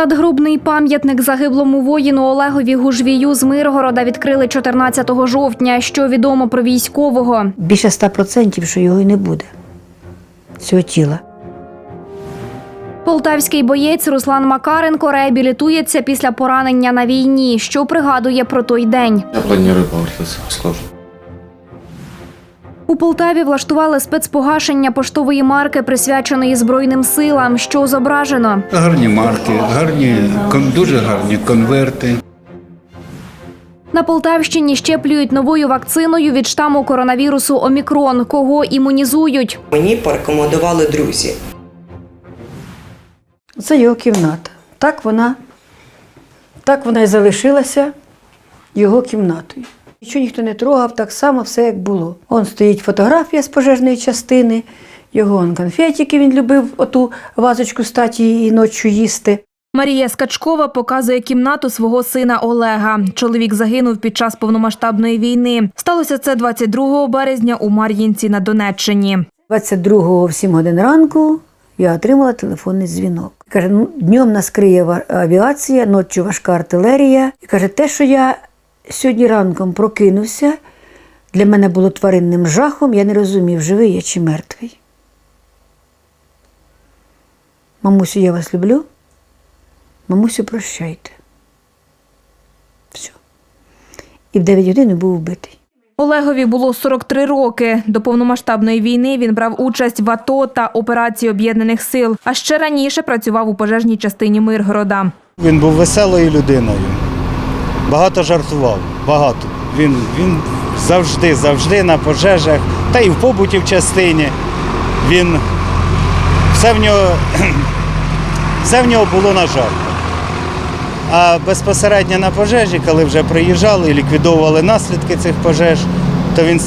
Надгробний пам'ятник загиблому воїну Олегові Гужвію з Миргорода відкрили 14 жовтня. Що відомо про військового? Більше 100% що його і не буде. Цього тіла. Полтавський боєць Руслан Макаренко реабілітується після поранення на війні. Що пригадує про той день? Я планирую повертатися службу. У Полтаві влаштували спецпогашення поштової марки, присвяченої Збройним силам. Що зображено? Гарні марки, гарні, дуже гарні конверти. На Полтавщині щеплюють новою вакциною від штаму коронавірусу Омікрон. Кого імунізують? Мені порекомендували друзі. Це його кімната. Так вона, так вона і залишилася його кімнатою. Нічого ніхто не трогав, так само все як було. Он стоїть фотографія з пожежної частини, його он конфетики, він любив оту вазочку статі і ночі їсти. Марія Скачкова показує кімнату свого сина Олега. Чоловік загинув під час повномасштабної війни. Сталося це 22 березня у Мар'їнці на Донеччині. 22-го в 7 годин ранку я отримала телефонний дзвінок. Каже, ну, днем нас криє авіація, ночі важка артилерія. І каже, те, що я сьогодні ранком прокинувся, для мене було тваринним жахом, я не розумів, живий я чи мертвий. Мамусю, я вас люблю. Мамусю, прощайте. Все. І в 9 годин був вбитий. Олегові було 43 роки. До повномасштабної війни він брав участь в АТО та операції об'єднаних сил. А ще раніше працював у пожежній частині Миргорода. Він був веселою людиною. Багато жартував, багато. Він, він завжди, завжди на пожежах, та і в побуті в частині. Він все в нього, все в нього було на жарт. А безпосередньо на пожежі, коли вже приїжджали і ліквідовували наслідки цих пожеж, то він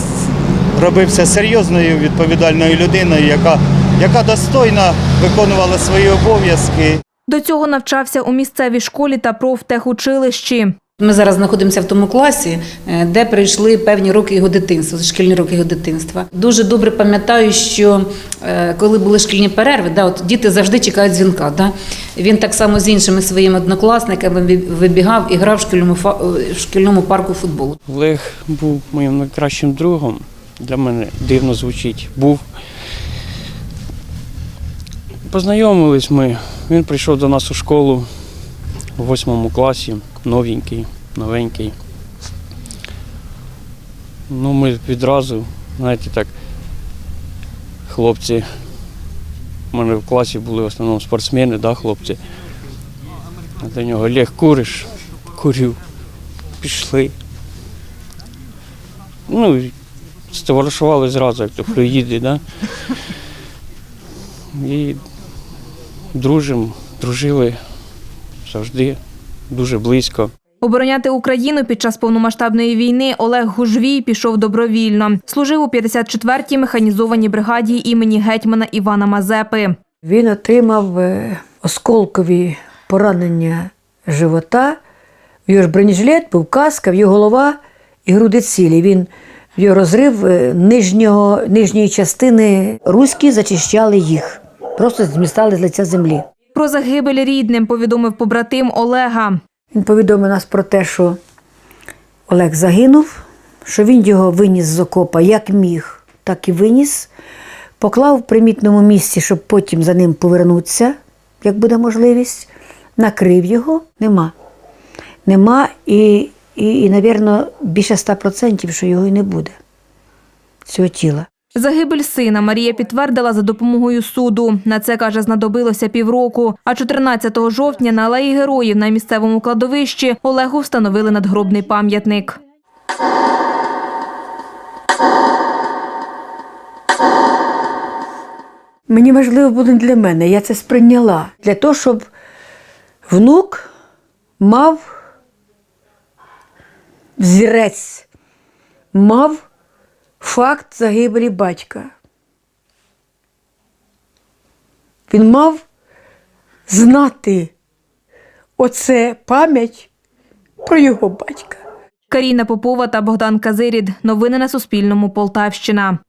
робився серйозною відповідальною людиною, яка, яка достойно виконувала свої обов'язки. До цього навчався у місцевій школі та профтехучилищі. Ми зараз знаходимося в тому класі, е, де прийшли певні роки його дитинства, шкільні роки його дитинства. Дуже добре пам'ятаю, що е, коли були шкільні перерви, да, от діти завжди чекають дзвінка. Да? Він так само з іншими своїми однокласниками вибігав і грав в шкільному, е, в шкільному парку футболу. Олег був моїм найкращим другом. Для мене дивно звучить. Був. Познайомились ми. Він прийшов до нас у школу у восьмому класі, новенький, новенький. Ну, ми відразу, знаєте, так, хлопці. У мене в класі були в основному спортсмени, да, хлопці. До нього Олег куриш, курю. Пішли. Ну, стоваришували зразу, як то флюїди, да? І дружимо, дружили завжди дуже близько. Обороняти Україну під час повномасштабної війни Олег Гужвій пішов добровільно. Служив у 54-й механізованій бригаді імені гетьмана Івана Мазепи. Він отримав е, осколкові поранення живота. В його ж бронежилет був каска, в його голова і груди цілі. Він в його розрив е, нижнього, нижньої частини руські зачищали їх. Просто змістали з лиця землі. Про загибель рідним повідомив побратим Олега. Він повідомив нас про те, що Олег загинув, що він його виніс з окопа як міг, так і виніс, поклав в примітному місці, щоб потім за ним повернутися, як буде можливість, накрив його, нема. Нема і, і, і навірно, більше 100%, що його і не буде, цього тіла. Загибель сина Марія підтвердила за допомогою суду. На це каже, знадобилося півроку. А 14 жовтня на алеї героїв на місцевому кладовищі Олегу встановили надгробний пам'ятник. Мені важливо було для мене, я це сприйняла. Для того, щоб внук мав взірець, мав факт загибелі батька. Він мав знати оце пам'ять про його батька. Каріна Попова та Богдан Казирід. Новини на Суспільному. Полтавщина.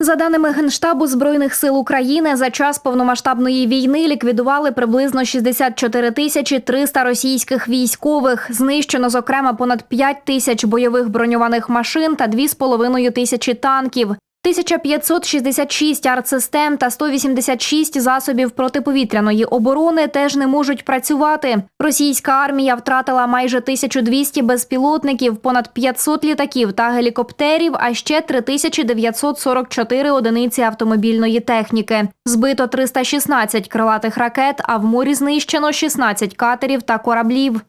За даними Генштабу Збройних сил України, за час повномасштабної війни ліквідували приблизно 64 тисячі 300 російських військових. Знищено, зокрема, понад 5 тисяч бойових броньованих машин та 2,5 тисячі танків. 1566 артсистем та 186 засобів протиповітряної оборони теж не можуть працювати. Російська армія втратила майже 1200 безпілотників, понад 500 літаків та гелікоптерів, а ще 3944 одиниці автомобільної техніки. Збито 316 крилатих ракет, а в морі знищено 16 катерів та кораблів.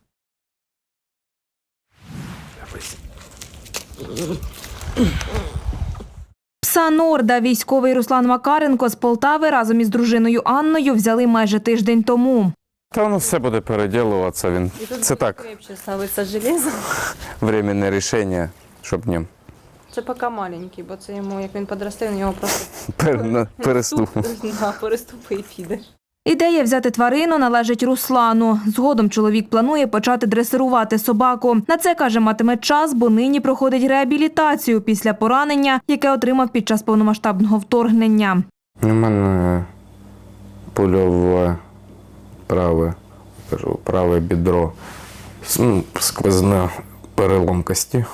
Пса Норда військовий Руслан Макаренко з Полтави разом із дружиною Анною взяли майже тиждень тому. Та воно все буде переділуватися. Він це так ставиться железо. временне рішення, щоб ним Це поки маленький, бо це йому, як він подросте, у нього просто пер- переступ. Да, переступи і піде. Ідея взяти тварину належить Руслану. Згодом чоловік планує почати дресирувати собаку. На це каже, матиме час, бо нині проходить реабілітацію після поранення, яке отримав під час повномасштабного вторгнення. У мене польове праве, кажу, праве бідро, ну, сквозна перелом кості.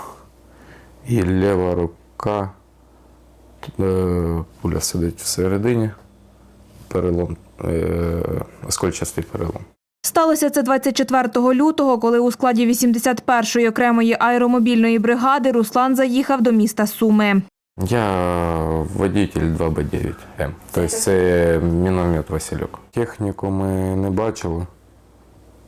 І ліва рука, е, пуля сидить всередині, перелом, оскольчастий перелом. Сталося це 24 лютого, коли у складі 81-ї окремої аеромобільної бригади Руслан заїхав до міста Суми. Я водитель 2Б9М, тобто це міномет Васильок. Техніку ми не бачили.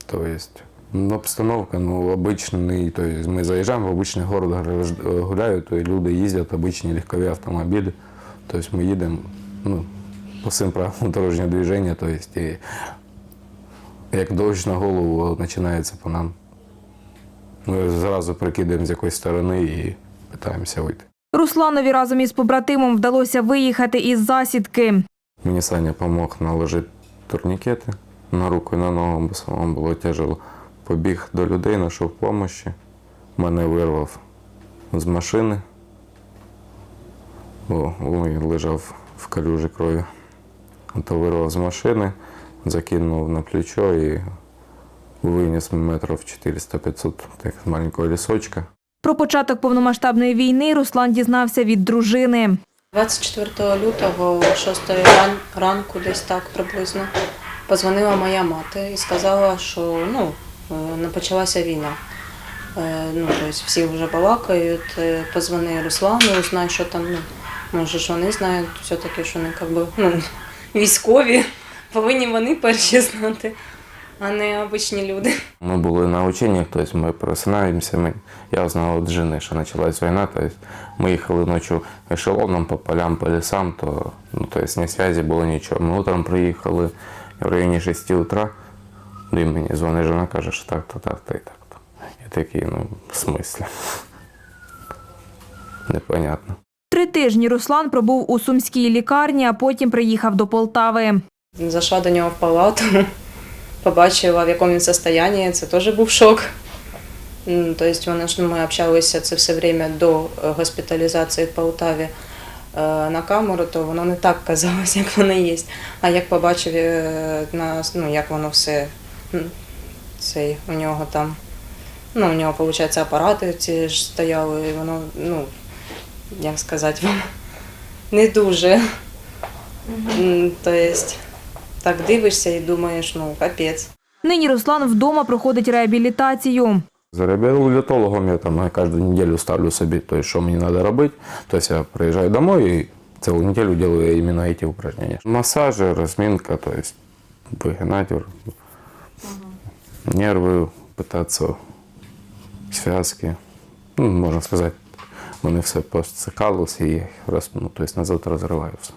Тобто, обстановка, ну, обичний, тобто ми заїжджаємо в обичний город гуляють, то люди їздять, обичні легкові автомобілі. Тобто ми їдемо ну, по всім правилам дорожнього движення, тобто, і як дощ на голову починається по нам. Ми зразу прикидаємо з якоїсь сторони і питаємося вийти. Русланові разом із побратимом вдалося виїхати із засідки. Мені Саня допомог наложити турнікети на руку і на ногу, бо самому було тяжело. Побіг до людей, знайшов допомоги. Мене вирвав з машини. Бо він лежав в калюжі крові. То вирвав з машини, закинув на плечо і виніс метрів 400-500 так, з маленького лісочка. Про початок повномасштабної війни Руслан дізнався від дружини. 24 лютого, о 6 ран, ранку, десь так приблизно, позвонила моя мати і сказала, що ну, е, не почалася війна. Е, Ну, тобто всі вже балакають, е, позвони Руслану, узнай, що там, ну, може ж вони знають, все-таки, що вони как ну, військові, повинні вони перші знати, а не обичні люди. Мы были на учениях, то есть мы просынаемся, мы, я узнал от жены, что началась война, то есть мы ехали ночью эшелоном по полям, по лесам, то, ну, то есть ни связи было ничего. Мы утром приехали в районе 6 утра, і мені дзвонить жена, каже, що так-то, так-то і так-то. Я такий, ну, в смислі? Непонятно. Три тижні Руслан пробув у сумській лікарні, а потім приїхав до Полтави. Зайшла до нього в палату, побачила, в якому він стані, це теж був шок. Тобто ну, ми общалися це все время до е, госпіталізації в Полтаві е, на камеру, то воно не так казалось, як воно є. А як побачив е, ну, як воно все цей, у нього там, ну, у нього, виходить, апарати ці ж стояли, і воно, ну, як сказати вам, не дуже. М, Тобто, так дивишся і думаєш, ну капець. Нині Руслан вдома проходить реабілітацію. За реабілітологом я там кожну неділю ставлю собі, то що мені треба робити. Тобто я приїжджаю домой і цілу неділю делаю іменно ці упражнения. Масажі, розмінка, то есть вигинати нерви, питатися зв'язки. Ну, можна сказати, вони все постцикалися і роз, ну, то есть, назад розриваю все.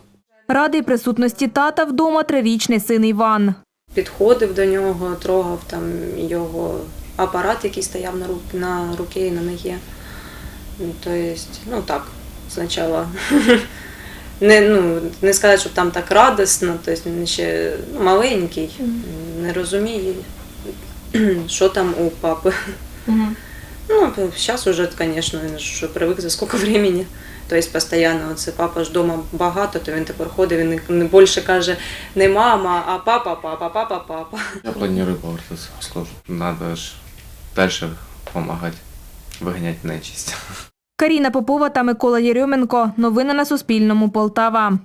Радий присутності тата вдома трирічний син Іван. Підходив до нього, трогав там його апарат, який стояв на рук, на руки і на ногі. Ну, Тобто, ну так, спочатку. Не, ну, не сказати, що там так радісно, тобто він ще ну, маленький, не розуміє, що там у папи. Ну, зараз уже, звісно, він ж привик за скільки времени. Тобто постійно це папа ж вдома багато, то він тепер ходить, він не- більше каже не мама, а папа, папа, папа, папа. Я планую повертатися в службу. Надо ж далі допомагати виганяти нечисть. Каріна Попова та Микола Єрьоменко. Новини на Суспільному. Полтава.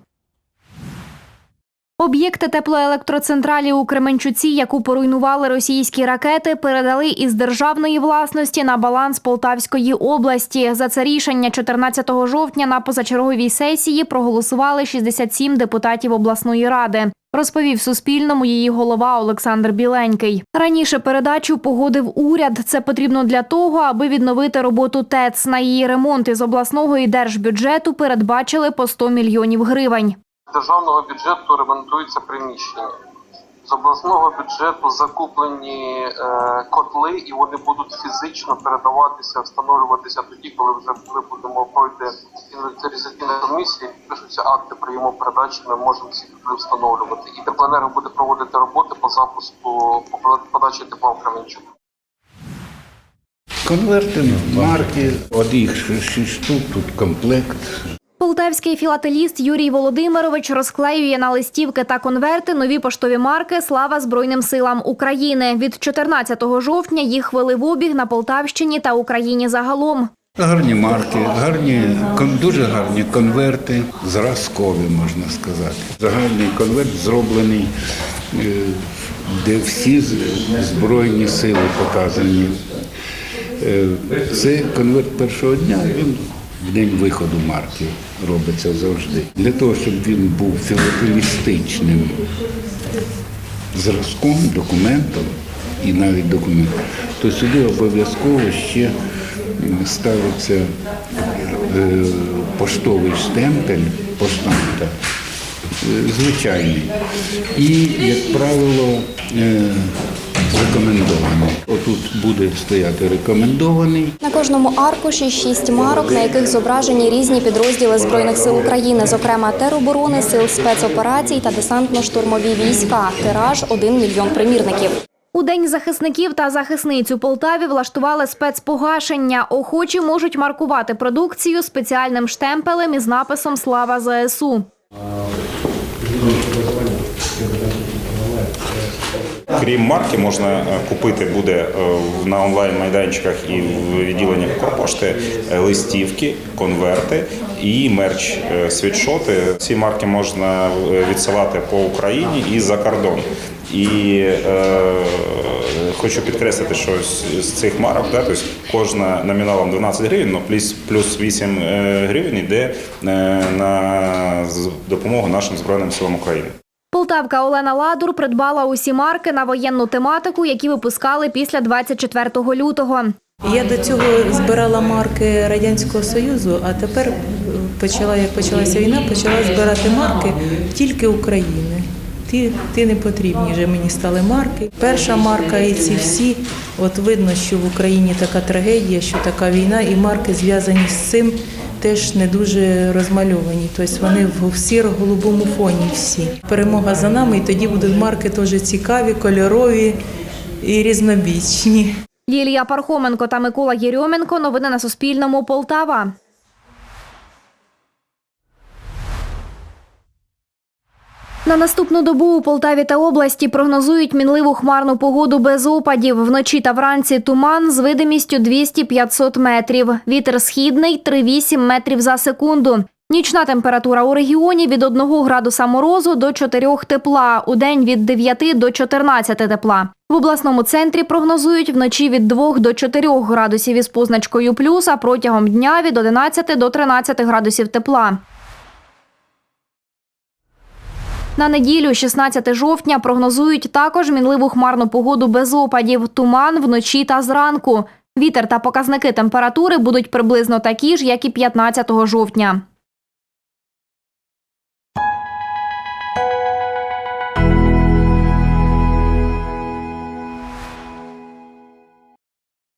Об'єкти теплоелектроцентралі у Кременчуці, яку поруйнували російські ракети, передали із державної власності на баланс Полтавської області. За це рішення 14 жовтня на позачерговій сесії проголосували 67 депутатів обласної ради. Розповів Суспільному її голова Олександр Біленький. Раніше передачу погодив уряд. Це потрібно для того, аби відновити роботу ТЕЦ. На її ремонт із обласного і держбюджету передбачили по 100 мільйонів гривень. Державного бюджету ремонтуються приміщення. З обласного бюджету закуплені е, котли, і вони будуть фізично передаватися, встановлюватися тоді, коли вже ми будемо пройти інвентаризаційну комісію, пишуться акти прийому передачі, ми можемо ці котли встановлювати. І теплоенерго буде проводити роботи по запуску по подачі тепла в Кременчук. Конверти, марки, ш- шість штук, тут комплект. Полтавський філателіст Юрій Володимирович розклеює на листівки та конверти нові поштові марки Слава Збройним силам України. Від 14 жовтня їх ввели в обіг на Полтавщині та Україні загалом. Гарні марки, гарні, дуже гарні конверти, зразкові, можна сказати. Загальний конверт зроблений, е, де всі збройні сили показані. Е, Це конверт першого дня, він в день виходу марки робиться завжди. Для того, щоб він був філателістичним зразком, документом і навіть документом, то сюди обов'язково ще ставиться е, поштовий штемпель поштамта, е, звичайний. І, як правило, е, рекомендований. Отут буде стояти рекомендований. На кожному аркуші шість марок, на яких зображені різні підрозділи збройних сил України, зокрема тероборони, сил спецоперацій та десантно-штурмові війська. Тираж 1 мільйон примірників. У День захисників та захисниць у Полтаві влаштували спецпогашення. Охочі можуть маркувати продукцію спеціальним штемпелем із написом Слава ЗСУ. Крім марки, можна е, купити буде е, на онлайн-майданчиках і в відділеннях Укрпошти е, листівки, конверти і мерч світшоти. Ці марки можна відсилати по Україні і за кордон. І е, хочу підкреслити, що з, цих марок, да, тобто кожна номіналом 12 гривень, ну, плюс, плюс 8 е, гривень йде на допомогу нашим Збройним силам України. Полтавка Олена Ладур придбала усі марки на воєнну тематику, які випускали після 24 лютого. Я до цього збирала марки Радянського Союзу, а тепер е, почала, як почалася війна, почала збирати марки тільки України. Ті, ті не потрібні вже мені стали марки. Перша марка і ці всі, от видно, що в Україні така трагедія, що така війна, і марки зв'язані з цим теж не дуже розмальовані. Тобто вони в сіро-голубому фоні всі. Перемога за нами, і тоді будуть марки теж цікаві, кольорові і різнобічні. Лілія Пархоменко та Микола Єрьоменко. Новини на Суспільному. Полтава. На наступну добу у Полтаві та області прогнозують мінливу хмарну погоду без опадів. Вночі та вранці туман з видимістю 200-500 метрів. Вітер східний 3-8 метрів за секунду. Нічна температура у регіоні від 1 градуса морозу до 4 тепла, у день від 9 до 14 тепла. В обласному центрі прогнозують вночі від 2 до 4 градусів із позначкою плюс, а протягом дня від 11 до 13 градусів тепла. На неділю, 16 жовтня, прогнозують також мінливу хмарну погоду без опадів, туман вночі та зранку. Вітер та показники температури будуть приблизно такі ж, як і 15 жовтня.